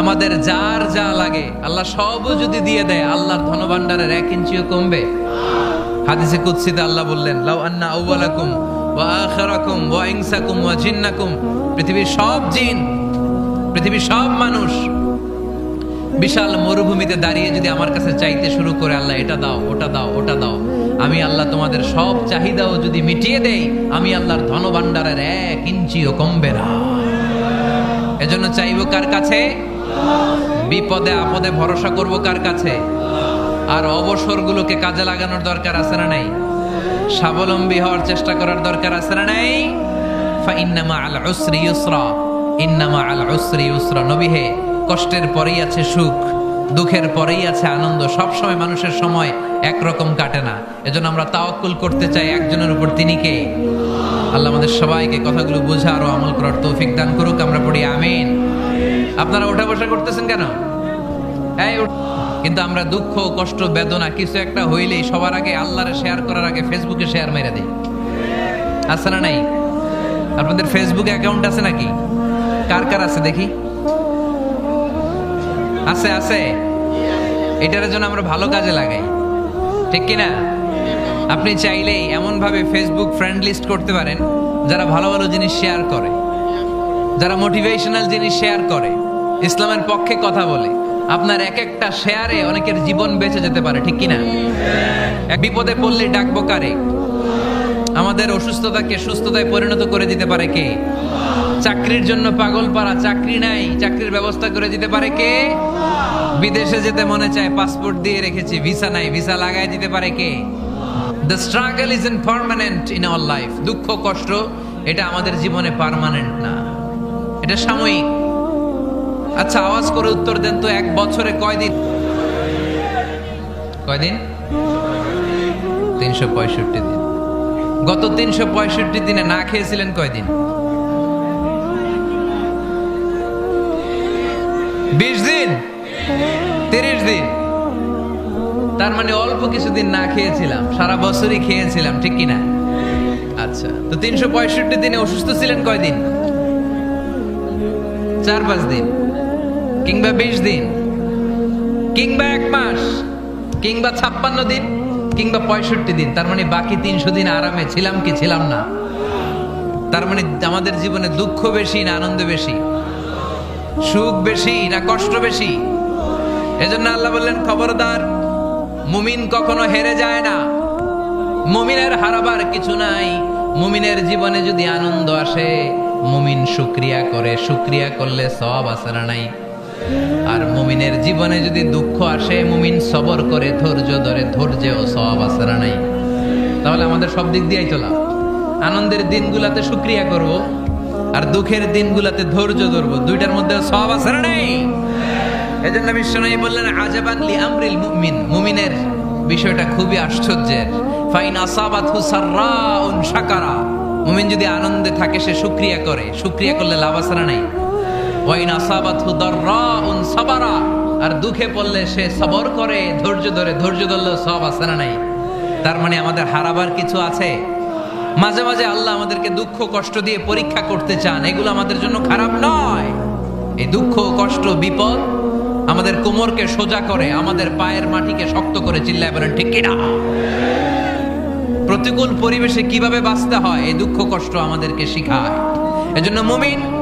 আমাদের যার যা লাগে, আল্লাহ সবও যদি দিয়ে দেয়, আল্লাহর ধনভাণ্ডারের এক ইঞ্চিও কমবে। হাদিসে কুৎসিতে আল্লাহ বললেন, লাউ আন্না আউয়ালাকুম ওয়া আখিরাকুম ওয়া ইনসাকুম ওয়া জিন্নাকুম। পৃথিবীর সব জিন, পৃথিবীর সব মানুষ বিশাল মরুভূমিতে দাঁড়িয়ে যদি আমার কাছে চাইতে শুরু করে, আল্লাহ, এটা দাও, ওটা দাও ওটা দাও। আমি আল্লাহ তোমাদের সব চাহিদাও যদি মিটিয়ে দেই, আমি আল্লাহর ধনভাণ্ডারের এক ইঞ্চিও কমবে না। এজন্য চাইব কার কাছে? বিপদে আপদে ভরসা করব কার কাছে? আর অবসরগুলোকে কাজে লাগানোর দরকার আছে না নাই? স্বাবলম্বী হওয়ার চেষ্টা করার দরকার আছে না নাই? ফাইন্নামা আল উসরি ইউসরা, ইন্নামা আল উসরি ইউসরা। নবী কষ্টের পরেই আছে সুখ, দুঃখের পরেই আছে আনন্দ। সব সময় মানুষের সময় একরকম কাটে না। এজন্য আমরা তাওয়াক্কুল করতে চাই একজনের উপর। তিনি কে? আল্লাহ আমাদের সবাইকে কথাগুলো বোঝা আরও আমল করার তৌফিক দান করুক। আমরা পড়ি আমিন। আপনারা ওঠা বসা করতেছেন কেন? এই কিন্তু আমরা দুঃখ, কষ্ট, বেদনা কিছু একটা হইলেই সবার আগে আল্লাহরে শেয়ার করার আগে ফেসবুকে শেয়ার মেরে দিই। আছে না নাই? আপনাদের ফেসবুক অ্যাকাউন্ট আছে নাকি? কার কার আছে দেখি? আছে আছে। এটার জন্য আমরা ভালো কাজে লাগাই। ঠিক কি না আপনি চাইলেই এমন ভাবে ফেসবুক ফ্রেন্ড লিস্ট করতে পারেন, যারা ভালো ভালো জিনিস শেয়ার করে, যারা মোটিভেশনাল জিনিস শেয়ার করে। ইসলামের পক্ষে কথা বলে। আপনার এক একটা শেয়ারে অনেকের জীবন বেঁচে যেতে পারে, ঠিক কি না এক বিপদে পড়লে ডাকবো কারে? আমাদের অসুস্থতাকে সুস্থতায় পরিণত করে দিতে পারে কে? চাকরির জন্য পাগল পারা চাকরি নাই, চাকরির ব্যবস্থা করে দিতে পারে কে? বিদেশে যেতে মনে চায়, পাসপোর্ট দিয়ে রেখেছি, ভিসা নাই, ভিসা লাগাই দিতে পারে কে? The struggle is in permanent in our life দুঃখ, কষ্ট, এটা আমাদের জীবনে পারমানেন্ট না। এটা সাময়িক। আচ্ছা আওয়াজ করে উত্তর দেন তো এক বছরে কয়দিন? কয়দিন? তিনশো পঁয়ষট্টি দিন। গত তিনশো পঁয়ষট্টি দিনে না খেয়েছিলেন কয়দিন? বিশ দিন? তিরিশ দিন। তার মানে অল্প কিছুদিন না খেয়েছিলাম, সারা বছরই খেয়েছিলাম, ঠিক কিনা? আচ্ছা তো তিনশো পঁয়ষট্টি দিনে অসুস্থ ছিলেন কয়দিন? চার পাঁচ দিন। কিংবা বিশ দিন, কিংবা এক মাস, কিংবা ছাপ্পান্ন দিন, কিংবা পঁয়ষট্টি দিন, তার মানে বাকি তিনশো দিন আরামে ছিলাম কি ছিলাম না? তার মানে আমাদের জীবনে দুঃখ বেশি না আনন্দ বেশি, সুখ বেশি না কষ্ট বেশি? এজন্য আল্লাহ বললেন, খবরদার, মুমিন কখনো হেরে যায় না। মুমিনের হারাবার কিছু নাই, মুমিনের জীবনে যদি আনন্দ আসে, মুমিন শুক্রিয়া করে, শুক্রিয়া করলে সব আসে না নাই। আর মুমিনের জীবনে যদি দুঃখ আসে, মুমিন সবর করে ধৈর্য ধরে ধৈর্যেও সব আসে না নাই তাহলে আমাদের সব দিক দিয়েই লাভ। আনন্দের দিনগুলাতে শুক্রিয়া করব, আর দুঃখের দিনগুলাতে ধৈর্য ধরবো। দুইটার মধ্যে সব না নেই। এজন্য বিশ্বনবী বললেন, আজাবান লি আমরিল মুমিন। মুমিনের বিষয়টা খুবই আশ্চর্যের। ফাইন আসাবাতহু সাররাউন শাকারা। মুমিন যদি আনন্দে থাকে, সে শুকরিয়া করে। শুকরিয়া করলে লাভ না নাই। আর দুঃখে পড়লে সে সবর করে, ধৈর্য ধরে, ধৈর্য ধরলে সব আছে না নাই? তার মানে আমাদের হারাবার কিছু আছে? মাঝে মাঝে আল্লাহ আমাদেরকে দুঃখ কষ্ট দিয়ে পরীক্ষা করতে চান। এগুলো আমাদের জন্য খারাপ নয়। এই দুঃখ কষ্ট, বিপদ আমাদের কোমরকে সোজা করে, আমাদের পায়ের মাটিকে শক্ত করে চিল্লায় বলেন, ঠিক কিনা প্রতিকূল পরিবেশে কীভাবে বাঁচতে হয়? এই দুঃখ কষ্ট আমাদেরকে শিখায়। এজন্য মুমিন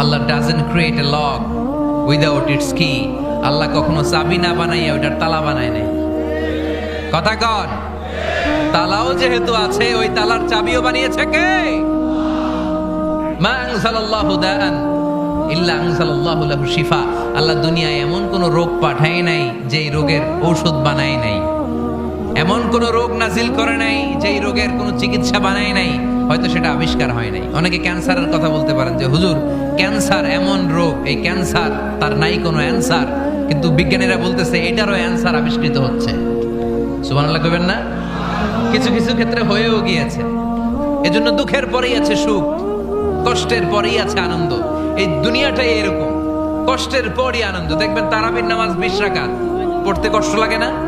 Allah doesn't create a lock without its key Allah কখনো চাবি না বানাইয়া ওইটার তালা বানায় নাই। কথা কন। তালাও যেহেতু আছে, ওই তালার চাবিও বানিয়েছে কে? মা আনসালাল্লাহু দাআন ইল্লা আনসালাল্লাহু লাহু শিফা। আল্লাহ দুনিয়ায় এমন কোন রোগ পাঠায় নাই, যেই রোগের ঔষধ বানায় নাই। এমন কোন রোগ নাজিল করে নাই, যেই রোগের কোনো চিকিৎসা বানায় নাই। হয়তো সেটা আবিষ্কার হয় নাই। অনেকে ক্যান্সারের কথা বলতে পারেন যে, হুজুর, ক্যান্সার এমন রোগ, এই ক্যান্সার, তার নাই কোনো অ্যান্সার। কিন্তু বিজ্ঞানীরা বলতেছে, এটারও অ্যান্সার আবিষ্কৃত হচ্ছে। সুবহানাল্লাহ কবেন না? কিছু কিছু ক্ষেত্রে হয়েও গিয়েছে। এজন্য দুঃখের পরেই আছে সুখ, কষ্টের পরেই আছে আনন্দ। এই দুনিয়াটাই এরকম। কষ্টের পরই আনন্দ। দেখবেন তারাবির নামাজ বিশ পড়তে কষ্ট লাগে না?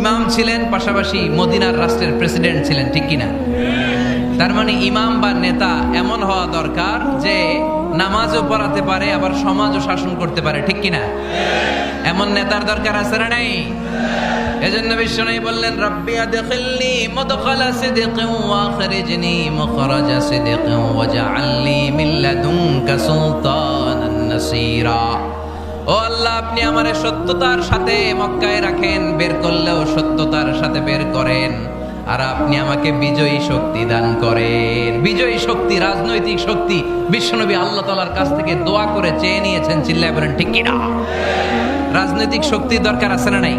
ইমাম ছিলেন, পাশাপাশি মদিনার রাষ্ট্রের প্রেসিডেন্ট ছিলেন, ঠিক কিনা? তার মানে ইমাম বা নেতা এমন হওয়া দরকার যে নামাজও পড়াতে পারে, আবার সমাজও শাসন করতে পারে, ঠিক কিনা? এমন নেতার দরকার আছে না নাই? এজন্য বিশ্বনবী বললেন, রব্বি আদখিলনি মুদখালা সিদকিন ওয়া আখরিজনি মুখরাজা সিদকিন ওয়াজআলনি মিন লাদুনকা সুলতানান নাসীরা। ও আল্লাহ, আপনি আমার সত্যতার সাথে মক্কায় রাখেন, বের করলেও সত্যতার সাথে বের করেন। আর আপনি আমাকে বিজয়ী শক্তি দান করেন। বিজয়ী শক্তি, রাজনৈতিক শক্তি, বিশ্বনবী আল্লাহ তালার কাছ থেকে দোয়া করে চেয়ে নিয়েছেন, চিল্লায় বলেন, ঠিক কিনা? রাজনৈতিক শক্তির দরকার আছে না নাই?